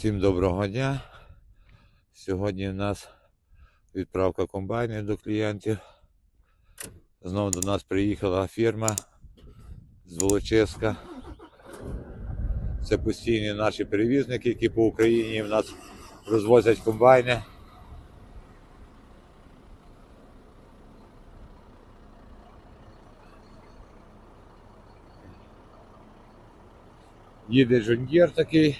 Всім доброго дня. Сьогодні в нас відправка комбайнів до клієнтів. Знову до нас приїхала фірма з Волочиська. Це постійні наші перевізники, які по Україні в нас розвозять комбайни. Їде Джондір такий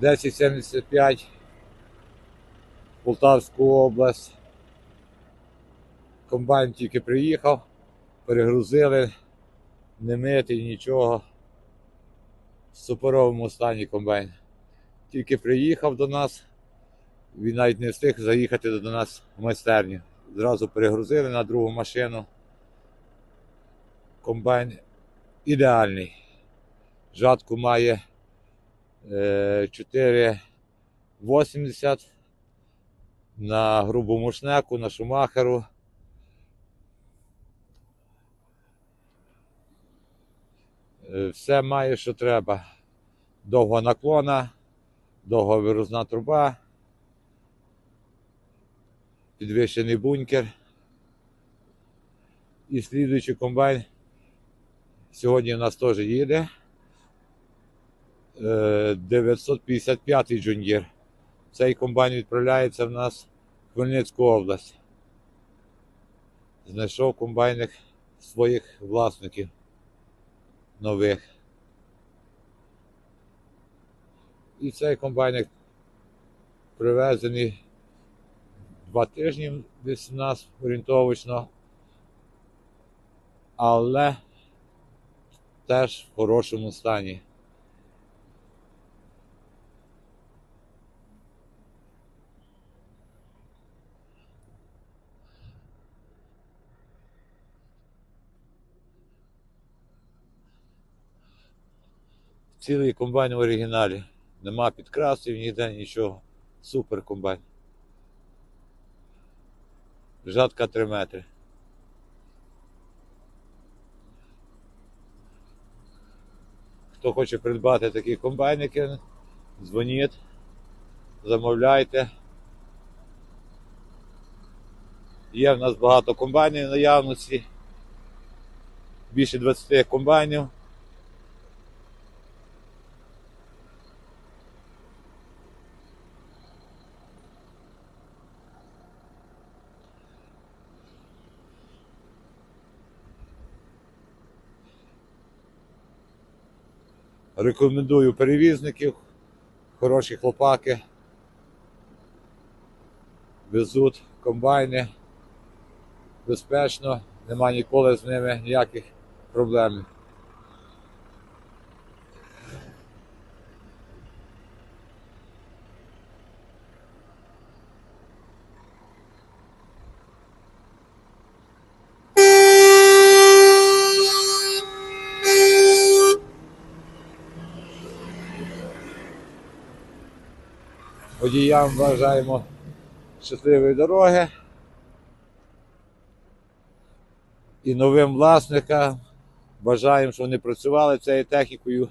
1075 Полтавську область. Комбайн тільки приїхав, перегрузили, не митий, нічого. В супоровому стані комбайн. Тільки приїхав до нас, він навіть не встиг заїхати до нас в майстерню. Зразу перегрузили на другу машину. Комбайн ідеальний. Жатку має 4,80 на грубому шнеку, на шумахеру. Е, Все має, що треба. Довга наклона, довга вирузна труба, підвищений бункер. І слідуючий комбайн сьогодні у нас теж їде. Е, 955 джундір. Цей комбайн відправляється в нас в Хмельницьку область. Знайшов комбайник своїх власників нових. І цей комбайник привезений два тижні десь у нас орієнтовочно, але теж в хорошому стані. Цілий комбайн в оригіналі. Нема підкрасів, ніде нічого. Супер комбайн. Жатка 3 метри. Хто хоче придбати такі комбайники, дзвоніть, замовляйте. Є в нас багато комбайнів наявності. Більше 20 комбайнів. Рекомендую перевізників, хороші хлопаки. Везуть комбайни безпечно, нема ніколи з ними ніяких проблем. Водіям бажаємо щасливої дороги. І новим власникам бажаємо, щоб вони працювали цією технікою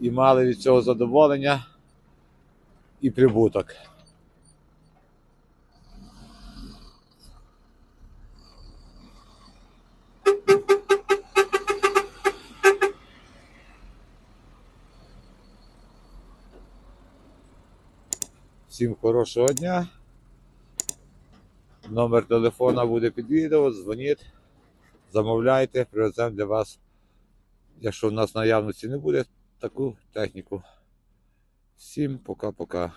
і мали від цього задоволення і прибуток. Всім хорошого дня. Номер телефона буде під відео, дзвоніть, замовляйте, привеземо для вас, якщо в нас наявності не буде, таку техніку. Всім пока-пока.